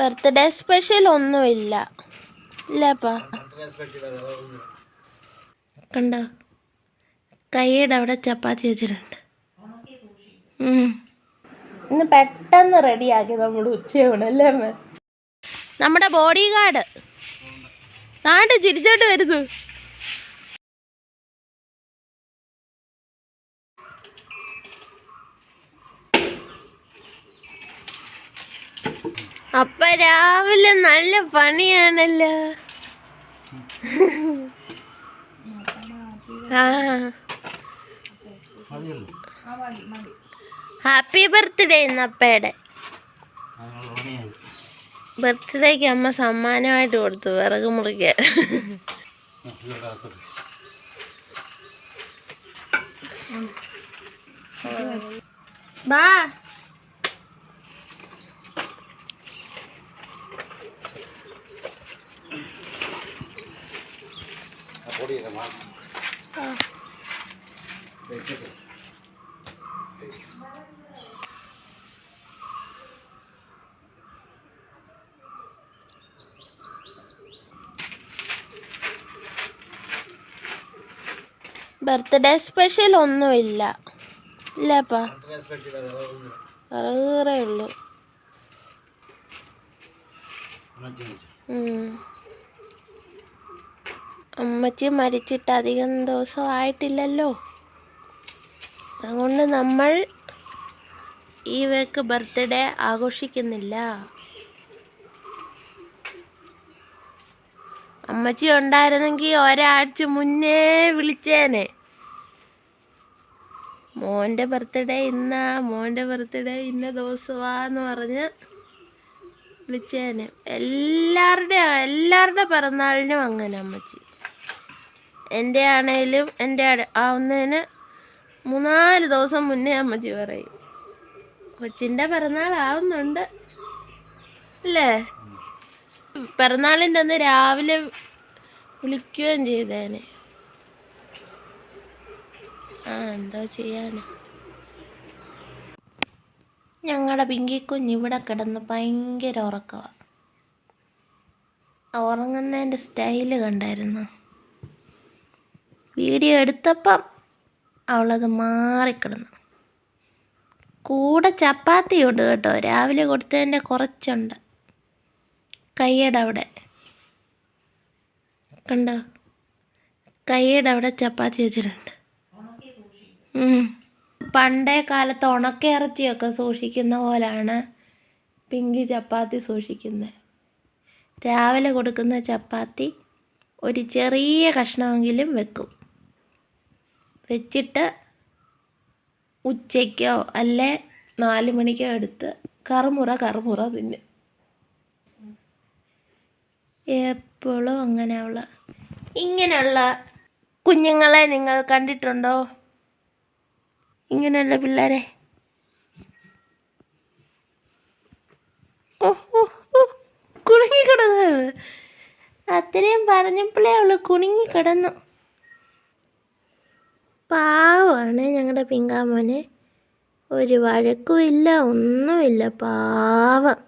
Birthday special ഒന്നുമില്ല ഇല്ലപ്പാ കണ്ടോ? കൈയുടെ അവിടെ ചപ്പാത്തി വെച്ചിട്ടുണ്ട്. ഇന്ന് പെട്ടെന്ന് റെഡിയാക്കി നമ്മുടെ ഉച്ചയൂണ് അല്ലേ നമ്മുടെ ബോഡി ഗാർഡ്. നാട് ചിരിച്ചോട്ട് വരുന്നു. അപ്പ രാവിലെ നല്ല പണിയാണല്ലോ. ആ. ഹാപ്പി ബർത്ത്ഡേ ഇന്നപ്പയുടെ ബർത്ത്ഡേക്ക് അമ്മ സമ്മാനമായിട്ട് കൊടുത്തു വിറക് മുറിക്കാൻ ബാ. ബർത്ത്ഡേ സ്പെഷ്യൽ ഒന്നുമില്ല. ഇല്ലപ്പാ വേറെ ഉള്ളു. അമ്മച്ചി മരിച്ചിട്ട് അധികം ദിവസം ആയിട്ടില്ലല്ലോ. അതുകൊണ്ട് നമ്മൾ ഈ വേക്ക് ബർത്ത്ഡേ ആഘോഷിക്കുന്നില്ല. അമ്മച്ചി ഉണ്ടായിരുന്നെങ്കിൽ ഒരാഴ്ച മുന്നേ വിളിച്ചേനെ. മോന്റെ ബർത്ത്ഡേ ഇന്ന മോന്റെ ബർത്ത്ഡേ ഇന്ന ദിവസമാന്ന് പറഞ്ഞ് വിളിച്ചേനെ. എല്ലാവരുടെ എല്ലാവരുടെ പിറന്നാളിനും അങ്ങനെ അമ്മച്ചി. എന്റെ ആണേലും എന്റെ ആവുന്നതിന് മൂന്നാൽ ദിവസം മുന്നേ അമ്മച്ചി പറയും. കൊച്ചിന്റെ പിറന്നാളാവുന്നുണ്ട് അല്ലേ? പിറന്നാളിന്റെ അന്ന് രാവിലെ വിളിക്കുകയും ചെയ്തേനെ. ആ എന്താ ചെയ്യാന്? ഞങ്ങളുടെ ഇവിടെ കിടന്ന് ഭയങ്കര ഉറക്കമാണ് ഉറങ്ങുന്നതിന്റെ സ്റ്റൈൽ കണ്ടായിരുന്നു? വീഡിയോ എടുത്തപ്പം അവളത് മാറിക്കിടന്നു. കൂടെ ചപ്പാത്തി ചപ്പാത്തിയുണ്ട് കേട്ടോ. രാവിലെ കൊടുത്തതിന്റെ കുറച്ചുണ്ട്. കയ്യുടെ അവിടെ. കണ്ടോ? കയ്യുടെ അവിടെ ചപ്പാത്തി വെച്ചിട്ടുണ്ട്. പണ്ടേ കാലത്ത് ഉണക്ക ഇറച്ചിയൊക്കെ സൂക്ഷിക്കുന്ന പോലാണ് പിങ്കി ചപ്പാത്തി സൂക്ഷിക്കുന്നത് രാവിലെ കൊടുക്കുന്ന ചപ്പാത്തി ഒരു ചെറിയ കഷ്ണമെങ്കിലും വെക്കും. വെച്ചിട്ട് ഉച്ചയ്ക്കോ അല്ലേ നാല് മണിക്കോ എടുത്ത് കറുമുറ കറുമുറ തിന്നു. എപ്പോഴും അങ്ങനെ അവൾ ഇങ്ങനെയുള്ള കുഞ്ഞുങ്ങളെ നിങ്ങൾ കണ്ടിട്ടുണ്ടോ? ഇങ്ങനെയുള്ള പിള്ളേരെ. ഓ, ഓ, അത്രയും പറഞ്ഞപ്പോഴേ അവൾ കുണുങ്ങിക്കിടന്നു പാവമാണ് ഞങ്ങളുടെ പിങ്കാമോന്. ഒരു വഴക്കുമില്ല ഒന്നുമില്ല പാവം.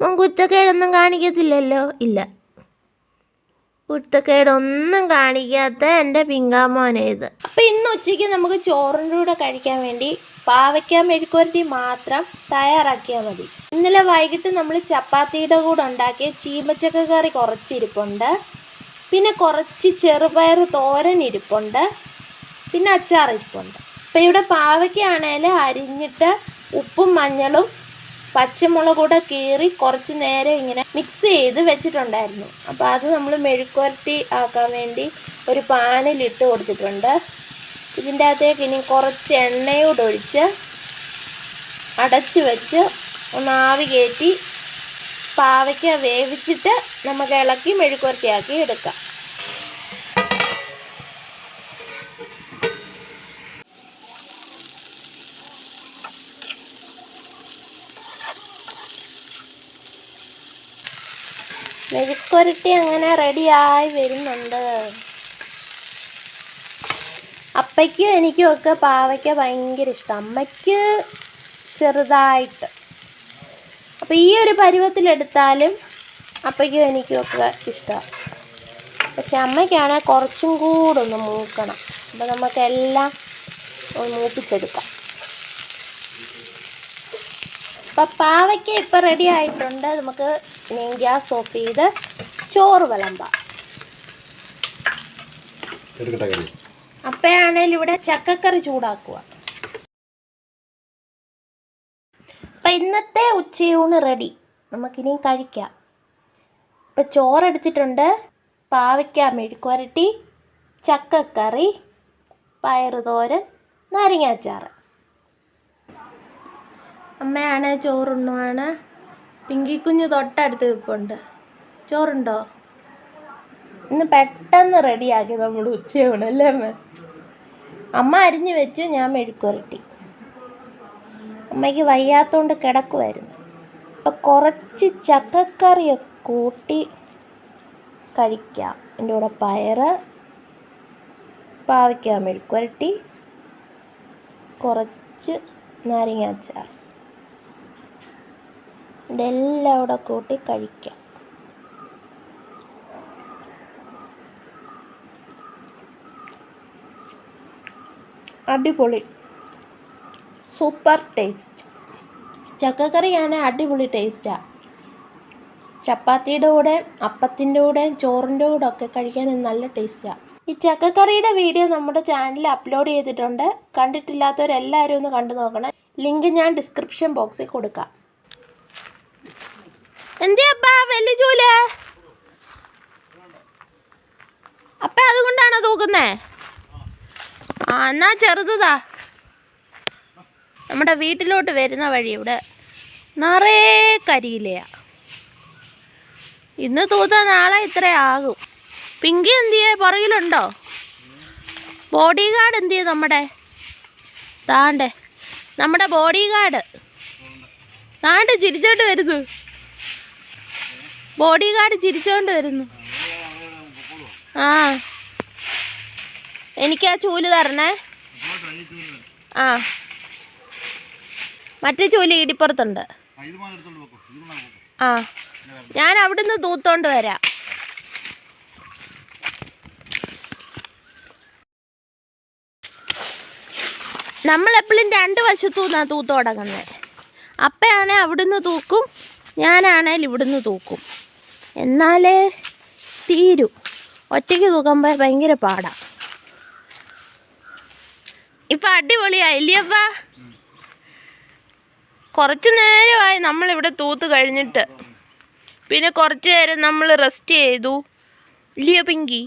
മോൻ കുറ്റക്കേടൊന്നും കാണിക്കത്തില്ലല്ലോ? ഇല്ല. കുറ്റക്കേടൊന്നും കാണിക്കാത്ത എന്റെ പിങ്കാമോനെ ഇത്. അപ്പം ഇന്ന് ഉച്ചയ്ക്ക് നമുക്ക് ചോറിന്റെ കൂടെ കഴിക്കാൻ വേണ്ടി പാവയ്ക്ക മെഴുക്കുവരട്ടി മാത്രം തയ്യാറാക്കിയാൽ മതി. ഇന്നലെ വൈകിട്ട് നമ്മൾ ചപ്പാത്തിയുടെ കൂടെ ഉണ്ടാക്കിയ ചീമച്ചക്ക കറി കുറച്ചിരിപ്പുണ്ട്. പിന്നെ കുറച്ച് ചെറുപയർ തോരൻ ഇരിപ്പുണ്ട്. പിന്നെ അച്ചാർ ഇരിപ്പുണ്ട് അപ്പം ഇവിടെ പാവയ്ക്കാണേൽ അരിഞ്ഞിട്ട് ഉപ്പും മഞ്ഞളും പച്ചമുളക് കൂടെ കീറി കുറച്ച് നേരം ഇങ്ങനെ മിക്സ് ചെയ്ത് വെച്ചിട്ടുണ്ടായിരുന്നു. അപ്പോൾ അത് നമ്മൾ മെഴുക്കുരട്ടി ആക്കാൻ വേണ്ടി ഒരു പാനിലിട്ട് കൊടുത്തിട്ടുണ്ട്. ഇതിന്റെ അകത്തേക്ക് ഇനി കുറച്ച് എണ്ണയോട് ഒഴിച്ച് അടച്ച് വെച്ച് ഒന്ന് ആവി കയറ്റി പാവയ്ക്ക വേവിച്ചിട്ട് നമുക്ക് ഇളക്കി മെഴുക്കുരട്ടിയാക്കി എടുക്കാം. മെഴുക്കുരട്ടി അങ്ങനെ റെഡിയായി വരുന്നുണ്ട്. അപ്പയ്ക്കും എനിക്കും ഒക്കെ പാവയ്ക്ക ഭയങ്കര ഇഷ്ടം. അമ്മയ്ക്ക് ചെറുതായിട്ട്. അപ്പം അപ്പോൾ ഈ ഒരു പരുവത്തിലെടുത്താലും അപ്പയ്ക്കും എനിക്കും ഒക്കെ ഇഷ്ടമാണ് പക്ഷെ അമ്മയ്ക്കാണെങ്കിൽ കുറച്ചും കൂടെ ഒന്ന് മൂക്കണം. അപ്പോൾ നമുക്കെല്ലാം മൂപ്പിച്ചെടുക്കാം. അപ്പം പാവയ്ക്ക ഇപ്പം റെഡി ആയിട്ടുണ്ട്. നമുക്ക് ഗ്യാസ് ഓഫ് ചെയ്ത് ചോറ് വിളമ്പാം. അപ്പയാണേലും ഇവിടെ ചക്കക്കറി ചൂടാക്കുക. അപ്പം ഇന്നത്തെ ഉച്ചയൂണ് റെഡി നമുക്കിനി കഴിക്കാം. ഇപ്പം ചോറെടുത്തിട്ടുണ്ട്. പാവയ്ക്ക മെഴുക്കുവരട്ടി ചക്കക്കറി പയറുതോരൻ നാരങ്ങാച്ചാറ്. അമ്മയാണ് ചോറുണ്ണുവാണ്. പിങ്കിക്കുഞ്ഞ് തൊട്ടടുത്ത് നിൽപ്പുണ്ട് ചോറുണ്ടോ? ഇന്ന് പെട്ടെന്ന് റെഡിയാക്കി നമ്മുടെ ഉച്ചയൂണ് അല്ലേ അമ്മ? അമ്മ അരിഞ്ഞ് വെച്ചു ഞാൻ മെഴുക്കുരട്ടി അമ്മയ്ക്ക് വയ്യാത്തോണ്ട് കിടക്കുമായിരുന്നു അപ്പം കുറച്ച് ചക്കക്കറിയൊക്കെ കൂട്ടി കഴിക്കാം. എന്റെ കൂടെ പയറ് പാവയ്ക്ക മെഴുക്കുരട്ടി കുറച്ച് നാരങ്ങാച്ചാർ ഇതെല്ലാം കൂടെ കൂട്ടി കഴിക്കാം. അടിപൊളി. Super taste. ചക്കക്കറിയാണ് അടിപൊളി ടേസ്റ്റാണ് ചപ്പാത്തിയുടെ കൂടെ അപ്പത്തിന്റെ കൂടെ ചോറിന്റെ കൂടെ ഒക്കെ കഴിക്കാൻ നല്ല ടേസ്റ്റാണ് ഈ ചക്കക്കറിയുടെ വീഡിയോ നമ്മുടെ ചാനലിൽ അപ്ലോഡ് ചെയ്തിട്ടുണ്ട്. കണ്ടിട്ടില്ലാത്തവരെല്ലാവരും ഒന്ന് കണ്ടു നോക്കണം. ലിങ്ക് ഞാൻ ഡിസ്ക്രിപ്ഷൻ ബോക്സിൽ കൊടുക്കാം. എന്തിയപ്പാ വലിയ ചൂൽ? അപ്പ അതുകൊണ്ടാണോ തൂക്കുന്നേ? ആ എന്നാ ചെറുതാ നമ്മുടെ വീട്ടിലോട്ട് വരുന്ന വഴി ഇവിടെ നിറയെ കരിയിലയാ. ഇന്ന് തൂത്ത നാളെ ഇത്ര ആകും. പിങ്കി എന്തിയെ? പുറകിലുണ്ടോ? ബോഡി ഗാർഡ് എന്തിയെ നമ്മുടെ? താണ്ടേ നമ്മുടെ ബോഡി ഗാർഡ് താണ്ട് ചിരിച്ചോട്ട് വരുന്നു. ബോഡി ഗാർഡ് ചിരിച്ചോണ്ട് വരുന്നു. ആ. എനിക്ക് ആ ചൂൽ തരണേ. ആ. മറ്റേ ചൂൽ ഇടിപ്പുറത്തുണ്ട്. ആ. ഞാൻ അവിടുന്ന് തൂത്തോണ്ട് വരാം. നമ്മളെപ്പോഴും രണ്ട് വശത്തു നിന്നാണ് തൂത്ത് തുടങ്ങുന്നത് അപ്പയാണെ അവിടുന്ന് തൂക്കും ഞാനാണേൽ ഇവിടുന്ന് തൂക്കും. എന്നാലേ തീരൂ. ഒറ്റയ്ക്ക് തൂക്കുമ്പോൾ ഭയങ്കര പാടാണ് ഇപ്പം അടിപൊളിയായില്ലയപ്പ കുറച്ച് നേരമായി നമ്മളിവിടെ തൂത്ത് കഴിഞ്ഞിട്ട്. പിന്നെ കുറച്ച് നേരം നമ്മൾ റെസ്റ്റ് ചെയ്തു. ഇല്ലയോ പിങ്കി?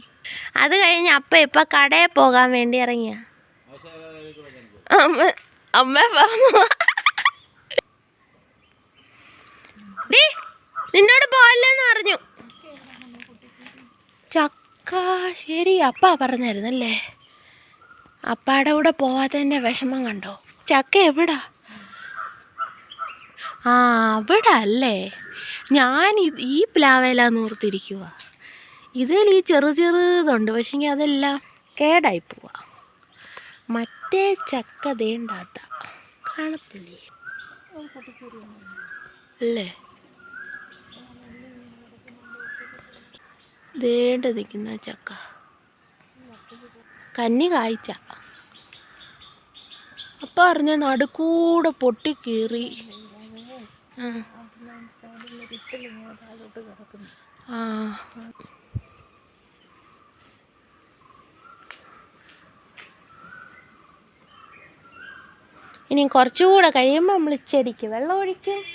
അത് കഴിഞ്ഞ് അപ്പ ഇപ്പം കടയിൽ പോകാൻ വേണ്ടി ഇറങ്ങിയ. അമ്മ അമ്മ പറഞ്ഞു. ഡീ നിന്നോട് പോയില്ലെന്ന് പറഞ്ഞു ചക്ക ശരി അപ്പ പറഞ്ഞായിരുന്നല്ലേ? അപ്പാടെ കൂടെ പോവാത്തതിന്റെ വിഷമം കണ്ടോ? ചക്ക എവിടാ? ആ അവിടെ അല്ലേ? ഞാൻ ഈ പ്ലാവയില ഓർത്തിരിക്കുക ഇതിൽ ഈ ചെറു ചെറുതുണ്ട് പക്ഷെങ്കിൽ അതെല്ലാം കേടായി പോവാ. മറ്റേ ചക്ക തേണ്ടാത്ത കാണത്തില്ലേ? അല്ലേ? ദേണ്ട നിൽക്കുന്ന ചക്ക. കന്നി കായ്ച്ച. അപ്പം അറിഞ്ഞ നടുക്കൂടെ പൊട്ടിക്കീറി. ആ. ഇനി കുറച്ചുകൂടെ കഴിയുമ്പോൾ നമ്മൾ ചെടിക്ക് വെള്ളം ഒഴിക്കും.